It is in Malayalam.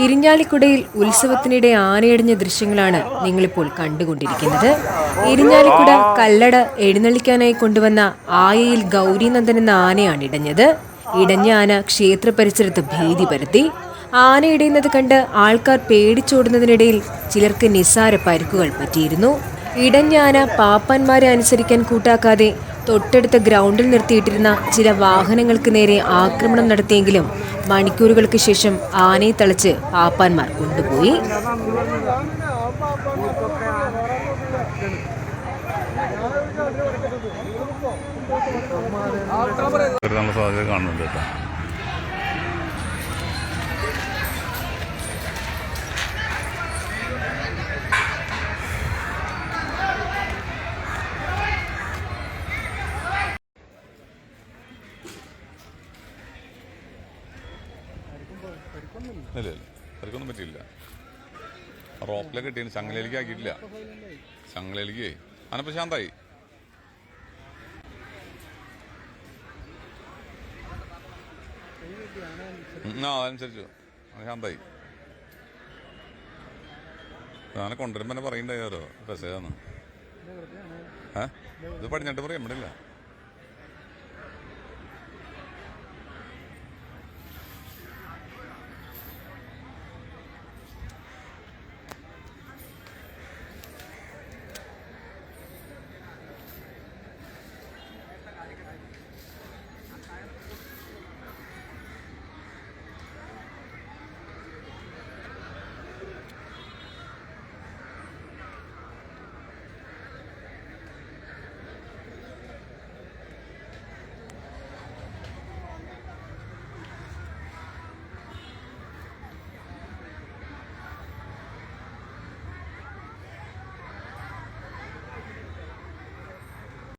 ഇരിഞ്ഞാലിക്കുടയിൽ ഉത്സവത്തിനിടെ ആനയടിഞ്ഞ ദൃശ്യങ്ങളാണ് നിങ്ങളിപ്പോൾ കണ്ടുകൊണ്ടിരിക്കുന്നത്. ഇരിഞ്ഞാലിക്കുട കല്ലട എഴുന്നള്ളിക്കാനായി കൊണ്ടുവന്ന ആയയിൽ ഗൗരീനന്ദൻ എന്ന ആനയാണ് ഇടഞ്ഞത്. ഇടഞ്ഞ ആന ക്ഷേത്ര പരിസരത്ത് ഭീതി പരത്തി. ആന ഇടയുന്നത് കണ്ട് ആൾക്കാർ പേടിച്ചോടുന്നതിനിടയിൽ ചിലർക്ക് നിസ്സാര പരിക്കുകൾ പറ്റിയിരുന്നു. ഇടഞ്ഞ ആന പാപ്പാന്മാരെ അനുസരിക്കാൻ കൂട്ടാക്കാതെ തൊട്ടടുത്ത ഗ്രൗണ്ടിൽ നിർത്തിയിട്ടിരുന്ന ചില വാഹനങ്ങൾക്ക് നേരെ ആക്രമണം നടത്തിയെങ്കിലും മണിക്കൂറുകൾക്ക് ശേഷം ആനയെ തളച്ച് പാപ്പാന്മാർ കൊണ്ടുപോയി. സാധ്യത കാണുന്നുണ്ട് കേട്ടോ. ഇല്ല ഇല്ല. തിരക്കൊന്നും പറ്റിയില്ല. റോപ്പിലൊക്കെ കിട്ടിയ ചങ്ങലേലിക്ക് ആക്കിയിട്ടില്ല. ചങ്ങലേലിക്ക്. അനപ്പം ശാന്തായി. ആ അതനുസരിച്ചു. അത് ശാന്തായി. കൊണ്ടുവരുമ്പോൾ തന്നെ പറയണ്ടായോ മെസ്സേജാണ് ഏ? ഇത് പടിഞ്ഞാട്ട് പറയാം ഇവിടെ ഇല്ല